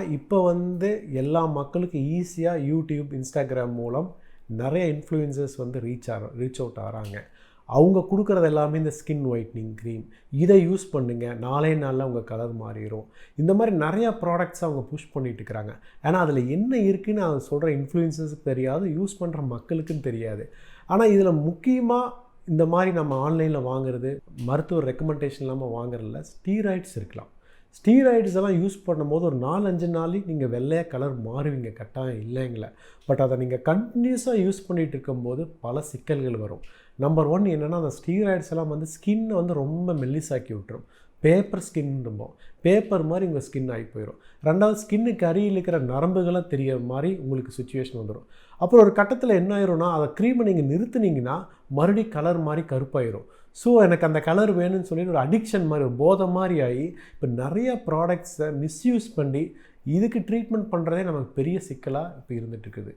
இப்போ வந்து எல்லா மக்களுக்கும் ஈஸியாக யூடியூப் இன்ஸ்டாகிராம் மூலம் நிறைய இன்ஃப்ளூயன்சர்ஸ் வந்து ரீச் ஆக ரீச் அவுட் ஆகிறாங்க. அவங்க கொடுக்குறது எல்லாமே இந்த ஸ்கின் ஒயிட்னிங் க்ரீம் இதை யூஸ் பண்ணுங்கள் நாளே நாளில் உங்கள் கலர் மாறிடும் இந்த மாதிரி நிறையா ப்ராடக்ட்ஸ் அவங்க புஷ் பண்ணிட்டு இருக்கிறாங்க. ஏன்னா அதில் என்ன இருக்குன்னு அதை சொல்கிற இன்ஃப்ளூயன்சர்ஸுக்கு தெரியாது யூஸ் பண்ணுற மக்களுக்கும் தெரியாது. ஆனால் இதில் முக்கியமாக இந்த மாதிரி நம்ம ஆன்லைனில் வாங்குறது மருத்துவ ரெக்கமெண்டேஷன் இல்லாமல் வாங்குறதுல ஸ்டீராய்ட்ஸ் இருக்கலாம். ஸ்டீராய்ட்ஸ் எல்லாம் யூஸ் பண்ணும்போது ஒரு நாலஞ்சு நாளைக்கு நீங்கள் வெள்ளையாக கலர் மாறுவீங்க கட்டாயம் இல்லைங்களே. பட் அதை நீங்கள் கண்டினியூஸாக யூஸ் பண்ணிகிட்டு இருக்கும்போது பல சிக்கல்கள் வரும். நம்பர் ஒன் என்னென்னா அந்த ஸ்டீராய்ட்ஸ் எல்லாம் வந்து ஸ்கின்னை வந்து ரொம்ப மெல்லிசாக்கி விட்டுரும். பேப்பர் ஸ்கின்னும்போம் பேப்பர் மாதிரி உங்கள் ஸ்கின் ஆகி போயிடும் ரெண்டாவது ஸ்கின்னுக்கு அருகில் இருக்கிற நரம்புகளாக தெரிய மாதிரி உங்களுக்கு சுச்சுவேஷன் வந்துடும் அப்புறம் ஒரு கட்டத்தில் என்ன ஆயிரும்னா அதை க்ரீமை நீங்கள் நிறுத்துனீங்கன்னா மறுபடி கலர் மாதிரி கருப்பாயிரும். ஸோ எனக்கு அந்த கலர் வேணும்னு சொல்லி ஒரு அடிக்ஷன் மாதிரி ஒரு போதை மாதிரி ஆகி இப்போ நிறைய ப்ராடக்ட்ஸை மிஸ்யூஸ் பண்ணி இதுக்கு ட்ரீட்மெண்ட் பண்ணுறதே நமக்கு பெரிய சிக்கலாக இப்போ இருந்துகிட்டு இருக்குது.